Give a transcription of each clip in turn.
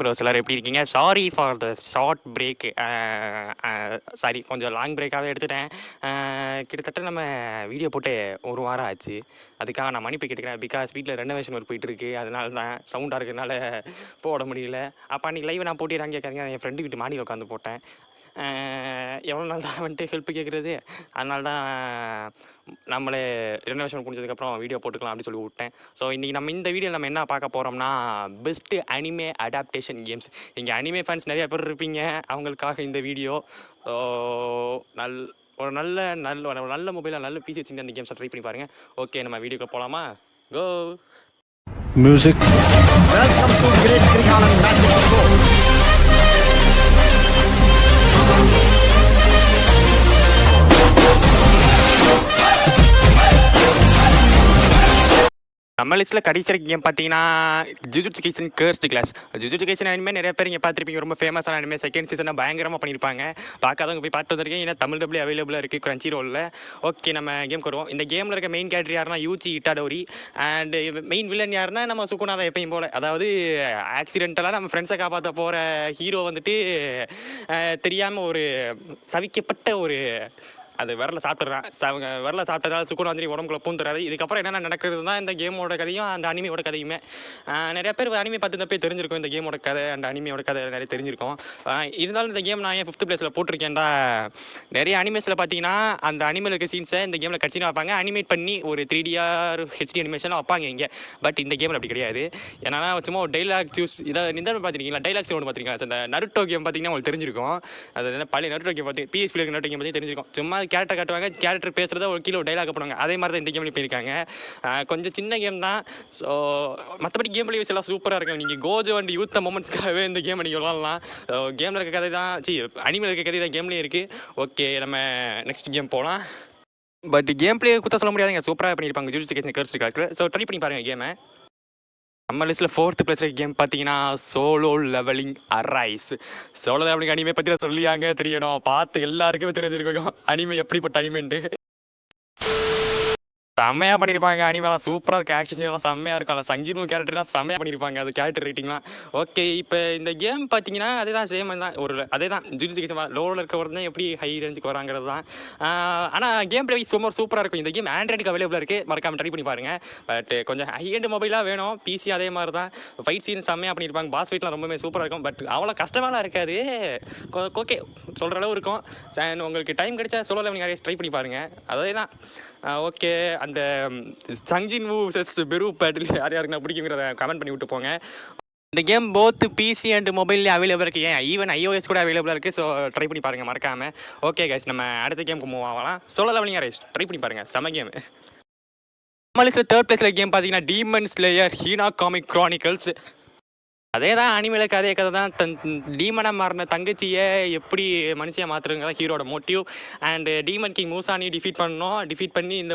Pros எல்லாரும் எப்படி இருக்கீங்க? Sorry for the short break sorry கொஞ்சம் லாங் பிரேக்காகவே எடுத்துட்டேன். கிட்டத்தட்ட நம்ம வீடியோ போட்டு ஒரு வாரம் ஆச்சு. அதுக்காக நான் மன்னிப்பு கேட்டுக்கிறேன். பிகாஸ் வீட்டில் ரெனோவேஷன் ஒர்க் போயிட்டு இருக்கு. அதனால தான் சவுண்டாக இருக்கிறதுனால போட முடியல. அப்போ அன்றைக்கி லைவ் நான் போட்டிடுறாங்க கேட்காதீங்க. என் ஃப்ரெண்டு வீட்டு மாடியில் உட்காந்து போட்டேன். எவ்வளோ நாள் தான் வந்துட்டு ஹெல்ப் கேட்குறது அதனால தான் நம்மளே ரெனோவேஷன் முடிஞ்சதுக்கப்புறம் வீடியோ போட்டுக்கலாம் அப்படின்னு சொல்லி விட்டேன். ஸோ இன்றைக்கி நம்ம இந்த வீடியோ நம்ம என்ன பார்க்க போகிறோம்னா பெஸ்ட்டு அனிமே அடாப்டேஷன் கேம்ஸ் இங்கே அனிமே ஃபேன்ஸ் நிறைய பேர் இருப்பீங்க. அவங்களுக்காக இந்த வீடியோ ஸோ நல் ஒரு நல்ல நல்ல ஒரு நல்ல மொபைலில் நல்ல பிசி வச்சுருந்து அந்த கேம்ஸை ட்ரை பண்ணி பாருங்கள் ஓகே நம்ம வீடியோக்கு போகலாமா கோ Music. Welcome to Great Krigalan Magic Show. நம்ம லிஸ்ட்டில் கடைசியாக கேம் பார்த்தீங்கன்னா Jujutsu Kaisen cursed clash Jujutsu Kaisen anime நிறைய பேர் இங்கே பார்த்துருப்பீங்க. ரொம்ப ஃபேமஸான அனிமே செகண்ட் சீசனை பயங்கரமாக பண்ணியிருப்பாங்க பார்க்காதவங்க போய் பார்த்து வந்திருக்கேன் ஏன்னா தமிழ் டபுள் அவைலபிளாக இருக்குது கிரன்ச்சி ரோலில் ஓகே நம்ம கேம் வருவோம். இந்த கேமில் இருக்க மெயின் கேரக்டர் யாருன்னா Yuji Itadori and main villain யாருன்னா நம்ம சுகுணாதா எப்பயும் போல். அதாவது ஆக்சிடென்டலாக நம்ம ஃப்ரெண்ட்ஸை காப்பாற்ற போகிற ஹீரோ வந்துட்டு தெரியாமல் ஒரு சவிக்கப்பட்ட ஒரு அது வரல சாப்பிட்றான் அவங்க விரல சாப்பிட்டதால சுக்குனு வந்து உடம்புக்குள்ள பூந்துறாரு இதுக்கப்புறம் என்னென்ன நடக்கிறது தான் இந்த கேமோட கதையும் அந்த அனிமையோட கதையுமே. நிறைய பேர் அனிமே பார்த்து போய் தெரிஞ்சிருக்கும். இந்த கேமோட கதை அந்த அனிமையோட கதை நிறைய தெரிஞ்சிருக்கும். இருந்தாலும் இந்த கேம் நான் ஏன் ஃபிஃப்த் பிளேஸில் போட்டிருக்கேன்டா நிறைய அனிமேஸில் பார்த்தீங்கன்னா அந்த அனிமல் இருக்க சீன்ஸை இந்த கேமில் கட்சினா வைப்பாங்க. அனிமேட் பண்ணி ஒரு த்ரீ டிஆர் ஹெச்டி அனிமேஷனாக வைப்பாங்க இங்கே. பட் இந்த கேமில் அப்படி கிடையாது. ஏன்னா சும்மா ஒரு டைலாக் சூஸ் இதை நிதானம் பார்த்துருக்கீங்களா? டைலாக்ஸ் ஒன்று பார்த்துருக்கீங்களா? அந்த நருட்டோ கேம் பார்த்தீங்கன்னா உங்களுக்கு தெரிஞ்சிருக்கும். அது என்ன பழைய நருட்டோ கேம் பார்த்து பிஎஸ்பி நருட்டோ கேம் பற்றி தெரிஞ்சிருக்கும். சும்மா கேரக்டர் காட்டுவாங்க. கேரக்டர் பேசுகிறத ஒரு கீழே டைலாக் பண்ணுவாங்க அதே மாதிரி தான் இந்த கேம்லேயும் போயிருக்காங்க. கொஞ்சம் சின்ன கேம் தான். ஸோ மற்றபடி கேம் பிளேஸ் எல்லாம் சூப்பராக இருக்கும். நீங்கள் கோஜோ அண்ட் யூத்த மூமெண்ட்ஸ்க்காகவே இந்த கேம் நீங்கள் விளாட்லாம். கேமில் இருக்க கதை தான். சி அனிமல் இருக்க கதை தான் கேம்லேயும் இருக்குது ஓகே நம்ம நெக்ஸ்ட் கேம் போகலாம் பட் கேம் பிளே குத்த சொல்ல முடியாதுங்க. சூப்பராக பண்ணியிருப்பாங்க. ஜூஸ் கேஸ் கர்ஸ்ட் கிளாஸில் ஸோ ட்ரை பண்ணி பாருங்கள் கேமை நம்ம லிஸ்ட்டில் ஃபோர்த்து பிளேஸில் கேம் பார்த்தீங்கன்னா solo levelling arise solo levelling anime பற்றி சொல்லியாங்க தெரியணும். பார்த்து எல்லாருக்குமே தெரிஞ்சிருக்கோம். அனிமே எப்படிப்பட்ட அனிமென்ட்டு. செம்மையா பண்ணியிருப்பாங்க அனிமெல்லாம் சூப்பராக இருக்கு. ஆக்ஷன் எல்லாம் செம்மையா இருக்கும். அந்த சஞ்சீவ் கேரக்டர்லாம் செம்மையா பண்ணியிருப்பாங்க அது கேரக்டர் ரேட்டிங்லாம் ஓகே இப்போ இந்த கேம் பார்த்தீங்கன்னா அதே தான். சேம் தான் ஒரு அதே தான் ஜுடிசிகேஷன் லோவில் இருக்கவர் தான் எப்படி ஹை ரேஞ்சுக்கு வராங்கிறது தான். ஆனால் கேம் பிளே ரொம்ப சூப்பராக இருக்கும். இந்த கேம் ஆண்ட்ராய்டுக்கு அவைலபிளாக இருக்குது மறக்காம ட்ரை பண்ணி பாருங்க. பட் கொஞ்சம் ஹை எண்ட் மொபைலாக வேணும். பிசி அதே மாதிரி தான். ஃபைட் சீன் செம்மையாக பண்ணியிருப்பாங்க பாஸ் ஃபைட்லாம் ரொம்பவே சூப்பராக இருக்கும். பட் அவ்வளோ கஷ்டமாலாம் இருக்காது. ஓகே சொல்கிற அளவு இருக்கும். உங்களுக்கு டைம் கிடைச்சா சோலோ லெவலிங் நிறைய ட்ரை பண்ணி பாருங்க. அதே தான் ஓகே அந்த சங்ஜின் மூ செஸ் பெரு பேட்டில் யார் யாருக்குன்னா பிடிக்குங்கிறத கமெண்ட் பண்ணி விட்டு போங்க. இந்த கேம் போத் பிசி அண்ட் மொபைல்லே அவைலபிளாக இருக்குது ஏன்? ஈவன் ஐஓஎஸ் கூட அவைலபிளாக இருக்குது ஸோ ட்ரை பண்ணி பாருங்க மறக்காம. ஓகே கைஸ் நம்ம அடுத்த கேமுக்கு மூவ் ஆகலாம். சோலோ லெவலிங் ரைஸ் ட்ரை பண்ணி பாருங்க. செம கேம் நம்ம லிஸ்ட்டில் தேர்ட் பிளேஸில் கேம் பார்த்தீங்கன்னா demon slayer Hinokami chronicles அதே தான் அனிமேல கதைய கதை தான் தன் டீமனாக மாறின தங்கச்சியை எப்படி மனுஷியாக மாற்றுறங்க தான் ஹீரோட motive. And demon king மூசானி defeat பண்ணணும். டிஃபீட் பண்ணி இந்த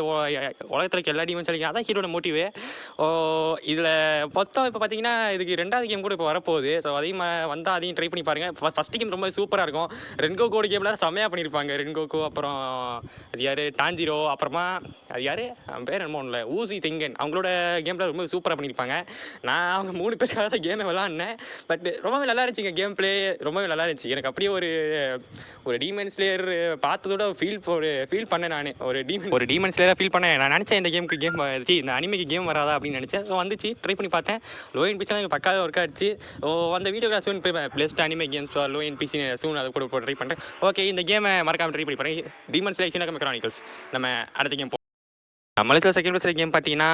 உலகத்தில் இருக்க எல்லா டீமன்ஸ் அடிக்கும். அதான் ஹீரோட மோட்டிவ் ஓ இதில் மொத்தம் இப்போ பார்த்தீங்கன்னா இதுக்கு ரெண்டாவது கேம் கூட இப்போ வரப்போகுது. ஸோ அதையும் வந்தால் அதையும் ட்ரை பண்ணி பாருங்கள் ஃபஸ்ட் கேம் ரொம்ப சூப்பராக இருக்கும். ரென்கோ கோடு கேமில் செம்மையாக பண்ணியிருப்பாங்க ரென்கோக்கு அப்புறம் அது யார்? டாஞ்சிரோ அப்புறமா அது யார்? அவன் பேர் என்னமோ இல்லை ஊசி தெங்கன் அவங்களோட கேமில் ரொம்ப சூப்பராக பண்ணியிருப்பாங்க நான் அவங்க மூணு பேருக்காக கேமை கேமை விளாட்னேன் பட் ரொம்பவே நல்லா இருந்துச்சுங்க கேம் ப்ளே ரொம்பவே நல்லா இருந்துச்சு. எனக்கு அப்படியே ஒரு ஒரு டீமன் ஸ்லேயர் பார்த்ததோட ஃபீல் ஒரு ஃபீல் பண்ணேன் நான். ஒரு டீமன் ஒரு டீமன் ஸ்லேயராக ஃபீல் பண்ணேன். நான் நினச்சேன் இந்த கேமுக்கு கேம் சி இந்த அனிமைக்கு கேம் வராதா அப்படின்னு நினச்சேன். ஸோ வந்துச்சு. ட்ரை பண்ணி பார்த்தேன். லோ இன் பிசி தான் பக்காவே ஒர்க் ஆச்சு. ஓ அந்த வீடியோ நான் soon best anime games low end PC soon அதை கூட ட்ரை பண்ணுறேன் ஓகே இந்த கேமை மறக்காம ட்ரை பண்ணி பாருங்க. டீமன் ஸ்லேயர் மெக்ரானிக்கல்ஸ் நம்ம அடுத்த கேம் நம்மளுக்கு செகண்ட் பிளேஸ் கேம் பார்த்தீங்கன்னா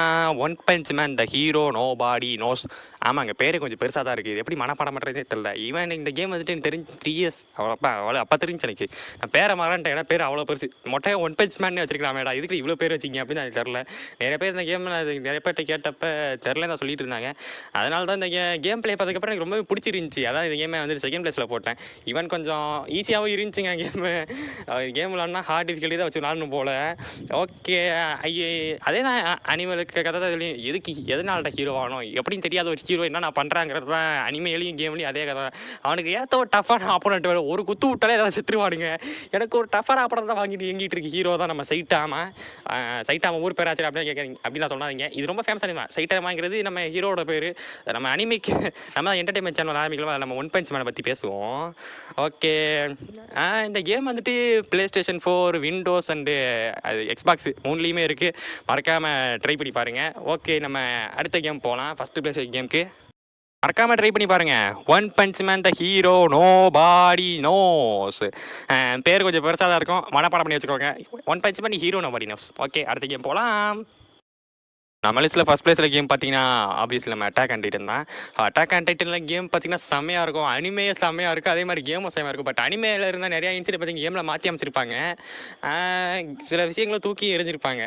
one punch man the hero nobody knows ஆமாங்க பேர் கொஞ்சம் பெருசாக தான் இருக்குது இது எப்படி மனப்பாடம் பண்ணுறதே தெரியல. ஈவன் இந்த கேம் வந்துட்டு எனக்கு தெரிஞ்சு த்ரீ இயர்ஸ் அவ்வளோ அவ்வளோ அப்போ தெரிஞ்சு எனக்கு. நான் பேரை மறந்துட்டேன். பேர் அவ்வளோ பெருசு. மொட்டையாக ஒன் பஞ்ச் மேனே வச்சிருக்கலாமேடா. இதுக்கு இவ்வளோ பேர் வச்சிங்க அப்படின்னு எனக்கு தெரில நிறைய பேர் இந்த கேம் நிறைய பேர்ட்ட கேட்டப்ப தெரில தான் சொல்லிட்டு இருந்தாங்க. அதனால தான் இந்த கே கேம் ப்ளே பார்த்ததுக்கப்புறம் எனக்கு ரொம்பவே பிடிச்சிருந்துச்சி. அதான் இந்த கேமை வந்து செகண்ட் பிளேஸில் போட்டேன். ஈவன் கொஞ்சம் ஈஸியாகவும் இருந்துச்சுங்க கேமு கேம் விளாட்னா ஹார்ட் டிஃபிகல்ட்டி தான் வச்சு விளாடணும் போல. ஓகே ஐயே அதே தான் அனிமலுக்கு கதை தான் எதுக்கு எதனால்ட ஹீரோ ஆகணும் எப்படின்னு தெரியாத ஒரு ஹீரோ என்ன பண்ணுறாங்கிறது தான் அனிமையிலையும் கேம்லையும் அதே கதை. தான் அவனுக்கு ஏற்ற ஒரு டஃபான ஆப்போனண்ட் வேணும். ஒரு குத்து விட்டாலே எல்லாம் செத்துருவானுங்க. எனக்கு ஒரு டஃபான ஆப்போனண்ட் தான் வாங்கிட்டு எங்கிட்டு இருக்கு. ஹீரோ தான் நம்ம சைட்டாமா. சைட்டாம ஊர் பேராச்சரி அப்படின்னு கேட்காதீங்க. அப்படிலாம் சொல்லாதீங்க. இது ரொம்ப ஃபேமஸ் அனிமா சைட்டாமாங்கிறது நம்ம ஹீரோட பேர். நம்ம அனிமைக்கு நம்ம என்டர்டைன்மெண்ட் சேனல் ஆரம்பிக்கலாம்? அதில் நம்ம ஒன் பஞ்ச் மேனை பற்றி பேசுவோம். ஓகே இந்த கேம் வந்துட்டு PlayStation four Windows and Xbox மூணுலேயுமே இருக்குது மறக்காமல் ட்ரை பண்ணி பாருங்கள் ஓகே நம்ம அடுத்த கேம் போகலாம் ஃபஸ்ட்டு ப்ளே கேமுக்கு மறக்காம ட்ரை பண்ணி பாருங்க. One punch man the hero nobody knows பேர் கொஞ்சம் பெருசாக தான் இருக்கும். மனப்பாடம் பண்ணி வச்சுக்கோங்க. One punch man hero nobody knows okay அடுத்த கேம் போகலாம் நம்ம லிஸ்ட்டில் ஃபஸ்ட் பிளேஸில் கேம் பார்த்தீங்கன்னா ஆப்வியஸ்லி நம்ம அட்டாக் அண்ட் டைட்டன் தான். அட்டாக் அண்ட் டைட்டனில் கேம் பார்த்தீங்கன்னா செம்மையாக இருக்கும். அனிமையே செம்மையாக இருக்கும். அதே மாதிரி கேமும் செம்மையாக இருக்கும். பட் அனிமையில் இருந்தால் நிறையா இன்சிடென்ட் பார்த்தீங்கன்னா கேமில் மாற்றி அமைச்சிருப்பாங்க. சில விஷயங்களை தூக்கி எரிஞ்சிருப்பாங்க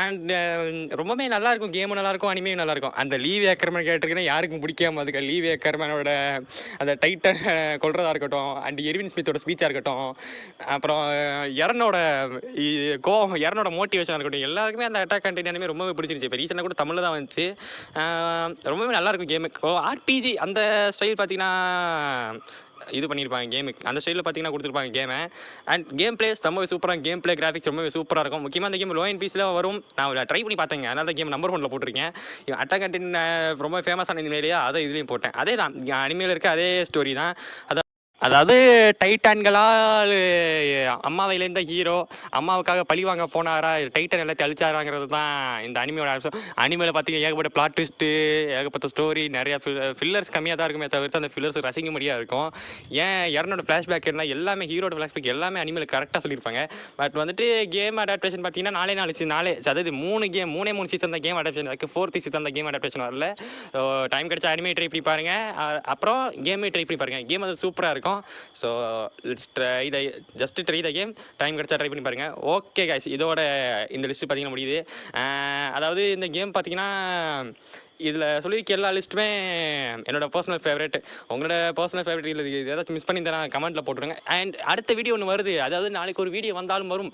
அண்ட் ரொம்பவே நல்லா இருக்கும். கேமும் நல்லா இருக்கும். அனிமையும் நல்லா இருக்கும். அந்த லீவ் ஏக்கர்மேன் கேட்டிருக்கேன்னா யாருக்கும் பிடிக்காம அதுக்கு லீவ் ஏக்கர்மேனோட அந்த டைட்டன் கொள்றதா இருக்கட்டும் அண்ட் எர்வின் ஸ்மித்தோட ஸ்பீச்சாக இருக்கட்டும் அப்புறம் எரனோட இ- கோவம் எரனோட மோட்டிவேஷனாக இருக்கட்டும் எல்லாருக்குமே அந்த அட்டாக் கண்டென்ட் அனிமே ரொம்பவே பிடிச்சிருந்துச்சு. இப்போ ரீசெண்டாக கூட தமிழில் தான் வந்துச்சு. ரொம்பவே நல்லா இருக்கும் கேமு ஆர்பிஜி அந்த ஸ்டைல் பார்த்தீங்கன்னா இது பண்ணியிருப்பாங்க கேமுக்கு அந்த ஸ்டைலில் பார்த்தீங்கன்னா கொடுத்துருப்பாங்க கேமை அண்ட் கேம் பிளேஸ் ரொம்பவே சூப்பராக கேம் பிளே கிராஃபிக்ஸ் ரொம்பவே சூப்பராக இருக்கும். முக்கியமாக அந்த கேம் லோ அண்ட் பீஸில் வரும். நான் ட்ரை பண்ணி பார்த்தேங்க அதனால் கேம் நம்பர் ஒன்ல போட்டிருக்கேன். அட்டாக் கண்டின் ரொம்ப ஃபேமஸான இனிமேலையா அதை இதுலேயும் போட்டேன். அதே தான் அனிமேல் இருக்க அதே ஸ்டோரி தான். அதான் அதாவது டைட்டான்களால் அம்மாவை இழந்த ஹீரோ அம்மாவுக்காக பழி வாங்க போனாரா? டைட்டன் எல்லாத்தையும் அழிச்சாராங்கிறது தான் இந்த அனிமையோட அம்சம் அனிமையில் பார்த்தீங்க ஏகப்பட்ட பிளாட் ட்விஸ்ட்டு ஏகப்பட்ட ஸ்டோரி நிறையா ஃபில்லர்ஸ் கம்மியாக தான் இருக்குமே தவிர்த்து அந்த ஃபில்லர்ஸ் ரசிக்க முடியாது இருக்கும். ஏன் இரநோட ஃப்ளாஷ்பேக் இருந்தால் எல்லாமே ஹீரோட ஃப்ளாஷ்பேக் எல்லாமே அனிமையில் கரெக்டாக சொல்லியிருப்பாங்க. பட் வந்துட்டு கேம் அடாப்டேஷன் பார்த்தீங்கன்னா நாலே நாலு சி- நாலே அதாவது மூணு கேம் மூணே மூணு சீசன் தான் கேம் அடாப்டேஷன் இருக்குது ஃபோர்த்து சீசன் தான் கேம் அடாப்டேஷன் வரல. டைம் கிடைச்சா அனிமே ட்ரை பண்ணி பாருங்கள் அப்புறம் கேமே ட்ரை பண்ணி பாருங்க. கேம் அது சூப்பராக இருக்கும். So try the just try the game time கிடச்சா ட்ரை பண்ணி பாருங்கள் ஓகே guys. இதோட இந்த லிஸ்ட்டு பார்த்தீங்கன்னா முடியுது. அதாவது இந்த கேம் பார்த்தீங்கன்னா இதில் சொல்லியிருக்க எல்லா லிஸ்ட்டுமே என்னோட பர்சனல் ஃபேவரட் உங்களோட பர்சனல் ஃபேவரெட் இல்லை இது ஏதாச்சும் மிஸ் பண்ணி தரேன் கமெண்ட்டில் போட்டுருங்க. அண்ட் அடுத்த வீடியோ ஒன்று வருது. அதாவது நாளைக்கு ஒரு வீடியோ வந்தாலும் வரும்.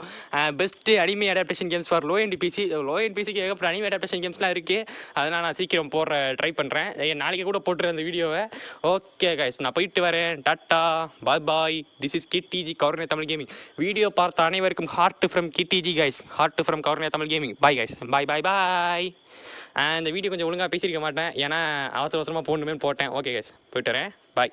Best anime adaptation games for low end PC low end பிசிக்கு ஏகப்பட்ட அனிமே அடாப்டேஷன் கேம்ஸ்லாம் இருக்குது அதனால் நான் சீக்கிரம் போடுற ட்ரை பண்ணுறேன் நாளைக்கு கூட போட்டுறேன் அந்த வீடியோவை ஓகே கைஸ் நான் போயிட்டு வரேன். Tata. Bye bye this is கிட்டிஜி கவர்னே தமிழ் கேமிங் வீடியோ பார்த்த அனைவருக்கும் ஹார்ட் ஃப்ரம் கிட்டிஜி guys heart from கவர்னே Tamil gaming bye guys bye bye bye இந்த வீடியோ கொஞ்சம் ஒழுங்காக பேசியிருக்க மாட்டேன். ஏன்னா அவசர அவசரமாக போடணுமே போட்டேன். ஓகே கேஸ் போயிட்டு வரேன். பாய்